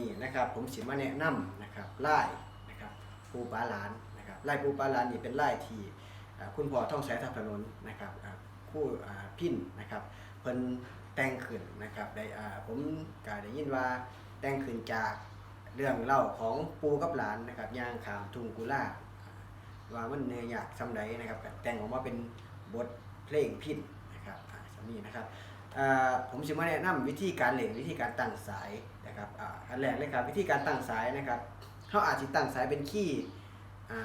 นี่นะครับผมสินมาแนะนำนะครับไล่นะครับปูปลาหลานนะครับไล่ปูปลาหลานนี่เป็นไล่ที่คุณพ่อท่องสายทับถนนนะครับคู่พินนะครับเพิ่นแต่งขึ้นนะครับได้ผมก็ได้ยินว่าแต่งขึ้นจากเรื่องเล่าของปูกับหลานนะครับย่างขามทุ่งกุล่าว่ามันเนื้อยากซ้ำใดนะครับแต่งออกมาเป็นบทเพลงพินนะครับสำนี้นะครับ ผมจะมาแนะนำวิธีการเล่นวิธีการตั้งสายนะครับอันแรกเลยครับวิธีการตั้งสายนะครับเขาอาจจะตั้งสายเป็นคีย์อ่า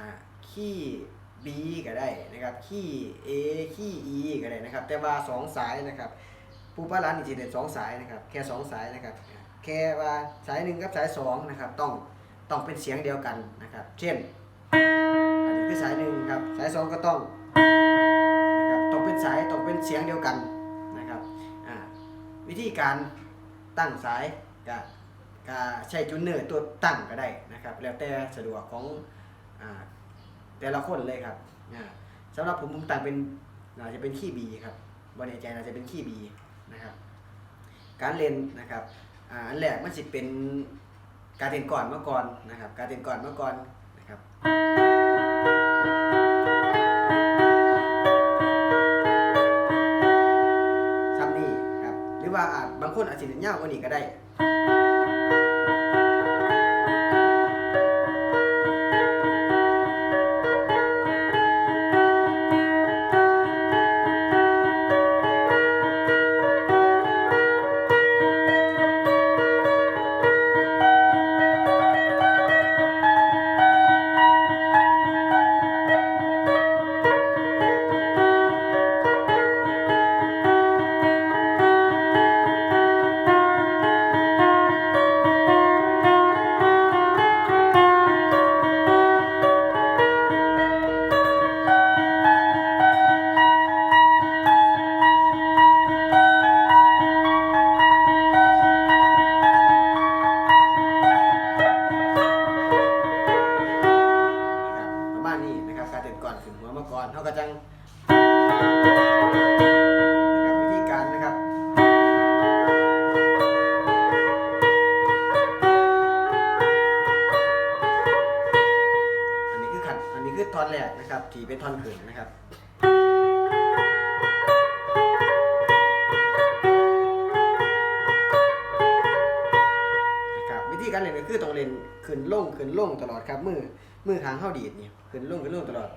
คีย์ B ก็ได้นะครับคีย์ A คีย์ E ก็ได้นะครับ แต่ว่าสองสายนะครับผู้ป้าร้านนี่จะเด่นสองสายนะครับ แค่สองสายนะครับ แค่ว่าสายหนึ่งกับสายสองนะครับ ต้องต้องเป็นเสียงเดียวกันนะครับ เช่น อันนี้คือสายหนึ่งครับ สายสองก็ต้องนะครับต้องเป็นสายต้องเป็นเสียงเดียวกัน วิธีการตั้งสายก็ก็ใช้จูนเนอร์ตัวตั้งก็ได้นะครับ แล้วแต่สะดวกของอแต่ละคนเลยครับอ่าสำหรับผมผมตั้งเป็นน่าจจะเป็นคีย์บีครับบนในใจน่าจจะเป็นคีย์บีนะครับ การเล่นนะครับอันแรกมันสิเป็นการเล่นก่อนเมื่อก่อนนะครับ การเล่นก่อนเมื่อก่อนนะครับ รือว่าอาจบางคนอาจจะเล่นยาวกว่านี้ก็ได้ อนนี้คือนแรกนะครับที่เป็นท่อนขึ้นนะครับนะครับวิธีการเล่นก็คือต้องเล่นขึ้นลงขึ้นลงตลอดครับมือมือขางเข้าดีดเนี่ยขึ้นลงขึ้นลงตลอด